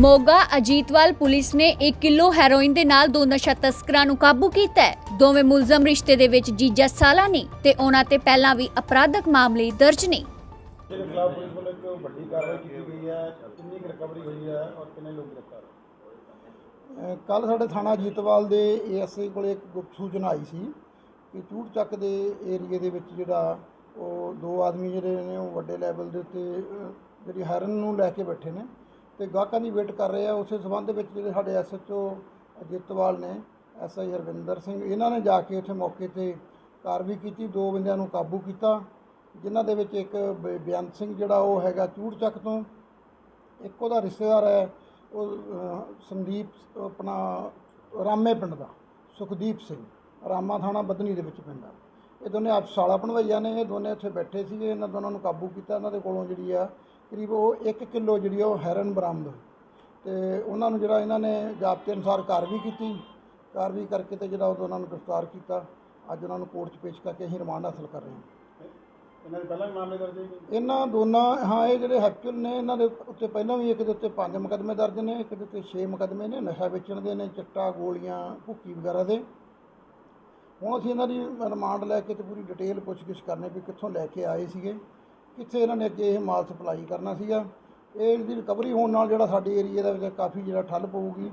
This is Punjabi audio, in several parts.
ਮੋਗਾ ਅਜੀਤਵਾਲ ਪੁਲਿਸ ਨੇ 1 ਕਿਲੋ ਹੈਰੋਇਨ ਦੇ ਨਾਲ ਦੋ ਨਸ਼ਾ ਤਸਕਰਾਂ ਨੂੰ ਕਾਬੂ ਕੀਤਾ ਹੈ। ਦੋਵੇਂ ਮੁਲਜ਼ਮ ਰਿਸ਼ਤੇ ਦੇ ਵਿੱਚ ਜੀਜਾ ਸਾਲਾ ਨੇ ਤੇ ਉਹਨਾਂ ਤੇ ਪਹਿਲਾਂ ਵੀ ਅਪਰਾਧਕ ਮਾਮਲੇ ਦਰਜ ਨੇ। ਜਿਹਦੇ ਖਿਲਾਫ ਪੁਲਿਸ ਵੱਲੋਂ ਇੱਕ ਵੱਡੀ ਕਾਰਵਾਈ ਕੀਤੀ ਗਈ ਹੈ। ਕਿੰਨੀ ਕੁ ਰਿਕਵਰੀ ਹੋਈ ਹੈ ਔਰ ਕਿੰਨੇ ਲੋਕ ਗ੍ਰਿਫਤਾਰ ਕੱਲ ਸਾਡੇ ਥਾਣਾ ਜੀਤਵਾਲ ਦੇ ਏਐਸਆਈ ਕੋਲੇ ਇੱਕ ਗੁਪਤ ਸੂਚਨਾ ਆਈ ਸੀ ਕਿ ਚੂੜ ਚੱਕ ਦੇ ਏਰੀਏ ਦੇ ਵਿੱਚ ਜਿਹੜਾ ਉਹ ਦੋ ਆਦਮੀ ਜਿਹੜੇ ਨੇ ਉਹ ਵੱਡੇ ਲੈਵਲ ਦੇ ਉੱਤੇ ਜਿਹੜੀ ਹੈਰਨ ਨੂੰ ਲੈ ਕੇ ਬੈਠੇ ਨੇ। ਤੇ ਗਾਹਕਾਂ ਦੀ ਵੇਟ ਕਰ ਰਹੇ ਆ। ਉਸੇ ਸਬੰਧ ਵਿੱਚ ਜਿਹੜੇ ਸਾਡੇ ਐਸਐਚਓ ਜੀਤਵਾਲ ਨੇ ਐਸਆਈ ਹਰਵਿੰਦਰ ਸਿੰਘ, ਇਹਨਾਂ ਨੇ ਜਾ ਕੇ ਉੱਥੇ ਮੌਕੇ ਤੇ ਕਾਰਵਾਈ ਕੀਤੀ। ਦੋ ਬੰਦਿਆਂ ਨੂੰ ਕਾਬੂ ਕੀਤਾ, ਜਿਨ੍ਹਾਂ ਦੇ ਵਿੱਚ ਇੱਕ ਬ- ਬੇਅੰਤ ਸਿੰਘ ਜਿਹੜਾ ਉਹ ਹੈਗਾ ਚੂੜਚੱਕ ਤੋਂ, ਇੱਕ ਉਹਦਾ ਰਿਸ਼ਤੇਦਾਰ ਹੈ, ਉਹ ਸੰਦੀਪ, ਆਪਣਾ ਰਾਮੇ ਪਿੰਡ ਦਾ, ਸੁਖਦੀਪ ਸਿੰਘ, ਰਾਮਾ ਥਾਣਾ ਬਦਨੀ ਦੇ ਵਿੱਚ ਪੈਂਦਾ ਇਹ ਦੋਨੇ ਆਪਸਾਲਾ ਭਣਵਈਆ ਨੇ, ਇਹ ਦੋਨੇ ਉੱਥੇ ਬੈਠੇ ਸੀਗੇ, ਇਹਨਾਂ ਦੋਨਾਂ ਨੂੰ ਕਾਬੂ ਕੀਤਾ, ਇਹਨਾਂ ਦੇ ਕੋਲੋਂ ਜਿਹੜੀ ਆ ਕਰੀਬ ਉਹ 1 ਕਿਲੋ ਜਿਹੜੀ ਉਹ ਹੈਰਨ ਬਰਾਮਦ ਹੋਈ। ਤੇ ਉਹਨਾਂ ਨੂੰ ਜਿਹੜਾ ਇਹਨਾਂ ਨੇ ਜ਼ਾਬਤੇ ਅਨੁਸਾਰ ਕਾਰਵਾਈ ਕੀਤੀ। ਕਾਰਵਾਈ ਕਰਕੇ ਤੇ ਜਿਹੜਾ ਉਹ ਦੋਨਾਂ ਨੂੰ ਗ੍ਰਿਫਤਾਰ ਕੀਤਾ। ਅੱਜ ਉਹਨਾਂ ਨੂੰ ਕੋਰਟ 'ਚ ਪੇਸ਼ ਕਰਕੇ ਅਸੀਂ ਰਿਮਾਂਡ ਹਾਸਲ ਕਰ ਰਹੇ ਹਾਂ। ਇਹਨਾਂ ਦੇ ਪਹਿਲਾਂ ਵੀ ਮਾਮਲੇ ਦਰਜ ਹੈ ਇਹਨਾਂ ਦੋਨਾਂ ਹਾਂ ਇਹ ਜਿਹੜੇ ਹੈਪਚੁਅਲ ਨੇ ਇਹਨਾਂ ਦੇ ਉੱਤੇ ਪਹਿਲਾਂ ਵੀ ਇੱਕ ਦੇ ਉੱਤੇ ਪੰਜ ਮੁਕੱਦਮੇ ਦਰਜ ਨੇ ਇੱਕ ਦੇ ਉੱਤੇ 6 ਮੁਕੱਦਮੇ ਨੇ ਨਸ਼ਾ ਵੇਚਣ ਦੇ ਨੇ ਚਿੱਟਾ ਗੋਲੀਆਂ ਭੁੱਕੀ ਵਗੈਰਾ ਦੇ। ਹੁਣ ਅਸੀਂ ਇਹਨਾਂ ਦੀ ਰਿਮਾਂਡ ਲੈ ਕੇ ਤੇ ਪੂਰੀ ਡਿਟੇਲ ਪੁੱਛਗਿੱਛ ਕਰਨੇ ਵੀ ਕਿੱਥੋਂ ਲੈ ਕੇ ਆਏ ਸੀਗੇ। ਕਿੱਥੇ ਇਹਨਾਂ ਨੇ ਅੱਗੇ ਇਹ ਮਾਲ ਸਪਲਾਈ ਕਰਨਾ ਸੀਗਾ। ਇਹ ਇਹਦੀ ਰਿਕਵਰੀ ਹੋਣ ਨਾਲ ਜਿਹੜਾ ਸਾਡੇ ਏਰੀਆ ਦੇ ਵਿੱਚ ਕਾਫੀ ਜਿਹੜਾ ਠੱਲ ਪਊਗੀ।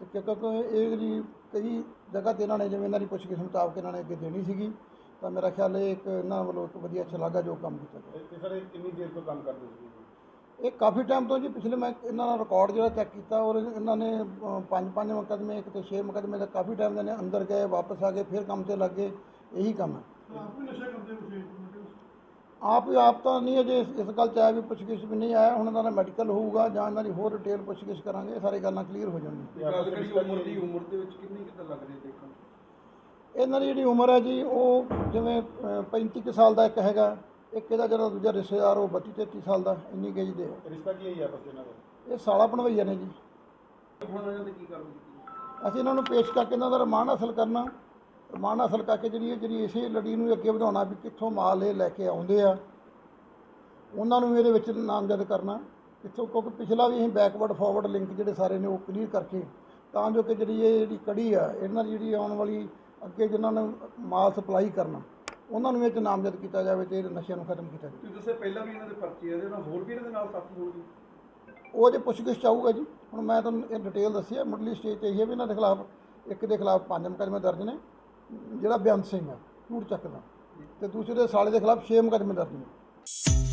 ਤੇ ਕਿਉਂਕਿ ਇਹ ਜਿਹੜੀ ਕਈ ਜਗ੍ਹਾ ਤੇ ਇਹਨਾਂ ਨੇ ਜਿਵੇਂ ਇਹਨਾਂ ਦੀ ਪੁੱਛਗਿੱਛ ਮੁਤਾਬਕ ਇਹਨਾਂ ਨੇ ਅੱਗੇ ਦੇਣੀ ਸੀਗੀ। ਤਾਂ ਮੇਰਾ ਖਿਆਲ ਇਹ ਇੱਕ ਇਹਨਾਂ ਵੱਲੋਂ ਇੱਕ ਵਧੀਆ ਛਲਾਗਾ ਜੋ ਕੰਮ ਕੀਤਾ ਗਿਆ। ਤੇ- ਸਰ ਇਹ ਕਿੰਨੀ ਦੇਰ ਤੋਂ ਕੰਮ ਕਰਦੇ ਸੀ? ਇਹ ਕਾਫੀ ਟਾਈਮ ਤੋਂ ਜੀ ਪਿਛਲੇ ਮੈਂ ਇਹਨਾਂ ਦਾ ਰਿਕਾਰਡ ਜਿਹੜਾ ਚੈੱਕ ਕੀਤਾ ਔਰ ਇਹਨਾਂ ਨੇ ਪੰਜ ਪੰਜ ਮੁਕੱਦਮੇ ਇੱਕ ਤੇ 6 ਮੁਕੱਦਮੇ ਦਾ ਕਾਫੀ ਟਾਈਮ ਦੇ ਨੇ ਅੰਦਰ ਗਏ ਵਾਪਸ ਆ ਗਏ ਫਿਰ ਕੰਮ ਤੇ ਲੱਗ ਗਏ। ਇਹੀ ਕੰਮ ਹੈ। ਆਪ ਹੀ ਆਪ ਤਾਂ ਨਹੀਂ ਅਜੇ ਇਸ ਇਸ ਗੱਲ 'ਚ ਆਇਆ ਵੀ ਪੁੱਛਗਿੱਛ ਵੀ ਨਹੀਂ ਆਇਆ ਹੁਣ ਇਹਨਾਂ ਦਾ ਮੈਡੀਕਲ ਹੋਊਗਾ ਜਾਂ ਇਹਨਾਂ ਦੀ ਹੋਰ ਡਿਟੇਲ ਪੁੱਛਗਿੱਛ ਕਰਾਂਗੇ ਇਹ ਸਾਰੀ ਗੱਲਾਂ ਕਲੀਅਰ ਹੋ ਜਾਣਗੀਆਂ ਗੱਲ ਕਰੀ ਉਮਰ ਦੀ? ਉਮਰ ਦੇ ਵਿੱਚ ਕਿੰਨੀ ਕਿਤਾ ਲੱਗ ਰਹੀ ਦੇਖਣ? ਇਹਨਾਂ ਦੀ ਜਿਹੜੀ ਉਮਰ ਹੈ ਜੀ ਉਹ ਜਿਵੇਂ ਅ, 35 ਕੁ ਸਾਲ ਦਾ ਇੱਕ ਹੈਗਾ ਇੱਕ ਇਹਦਾ ਜਿਹੜਾ ਦੂਜਾ ਰਿਸ਼ਤੇਦਾਰ ਉਹ 32 33 ਸਾਲ ਦਾ ਇੰਨੀ ਗੇਜ ਦੇ। ਰਿਸ਼ਤਾ ਕੀ ਹੈ ਆਪਸ ਇਹਨਾਂ ਦਾ ਇਹ ਸਾਲਾ ਬਣਵਈਆ ਨੇ ਜੀ ਹੁਣ ਇਹਨਾਂ ਤੇ ਕੀ ਕੀਤੀ ਅਸੀਂ ਇਹਨਾਂ ਨੂੰ ਪੇਸ਼ ਕਰਕੇ ਇਹਨਾਂ ਦਾ ਰਿਮਾਂਡ ਹਾਸਲ ਕਰਨਾ ਰਿਮਾਂਡ ਹਾਸਲ ਕਰਕੇ ਜਿਹੜੀ ਇਹ ਜਿਹੜੀ ਇਸੇ ਲੜੀ ਨੂੰ ਅੱਗੇ ਵਧਾਉਣਾ ਵੀ ਕਿੱਥੋਂ ਮਾਲ ਇਹ ਲੈ ਕੇ ਆਉਂਦੇ ਆ। ਉਹਨਾਂ ਨੂੰ ਇਹਦੇ ਵਿੱਚ ਨਾਮਜ਼ਦ ਕਰਨਾ। ਕਿੱਥੋਂ ਕਿਉਂਕਿ ਪਿਛਲਾ ਵੀ ਅਸੀਂ ਬੈਕਵਰਡ ਫਾਰਵਰਡ ਲਿੰਕ ਜਿਹੜੇ ਸਾਰੇ ਨੇ ਉਹ ਕਲੀਅਰ ਕਰਕੇ ਤਾਂ ਜੋ ਕਿ ਜਿਹੜੀ ਇਹ ਜਿਹੜੀ ਕੜੀ ਆ ਇਹਨਾਂ ਦੀ ਜਿਹੜੀ ਆਉਣ ਵਾਲੀ ਅੱਗੇ ਜਿਨ੍ਹਾਂ ਨੂੰ ਮਾਲ ਸਪਲਾਈ ਕਰਨਾ ਉਹਨਾਂ ਨੂੰ ਇਹ 'ਚ ਨਾਮਜ਼ਦ ਕੀਤਾ ਜਾਵੇ ਤੇ ਇਹ ਨਸ਼ਿਆਂ ਨੂੰ ਖਤਮ ਕੀਤਾ ਜਾਵੇ। ਤੁਸੀਂ ਦੱਸਿਆ ਪਹਿਲਾਂ ਵੀ ਇਹਨਾਂ ਦੇ ਪਰਚੇ ਇਹਦੇ ਨਾਲ ਹੋਰ ਵੀ ਇਹਨਾਂ ਦੇ ਨਾਲ ਸਾਥੀ ਹੋਣਗੇ? ਉਹ ਜੇ ਪੁੱਛਗਿੱਛ ਚਾਹੂਗਾ ਜੀ। ਹੁਣ ਮੈਂ ਤੁਹਾਨੂੰ ਇਹ ਡਿਟੇਲ ਦੱਸੀ ਹੈ ਮੁੱਢਲੀ ਸਟੇਜ ਤੇ ਇਹ ਵੀ ਇਹਨਾਂ ਦੇ ਖਿਲਾਫ ਇੱਕ ਦੇ ਖਿਲਾਫ ਪੰਜ ਮੁਕੱਦਮੇ ਦਰਜ ਨੇ। ਜਿਹੜਾ ਬੇਅੰਤ ਸਿੰਘ ਹੈ, ਝੂਠ ਚੱਕਦਾ। ਤੇ ਦੂਸਰੇ ਦੇ ਸਾਲੇ ਦੇ ਖਿਲਾਫ 6 ਮੁਕੱਦਮੇ ਦਰਜ ਨੇ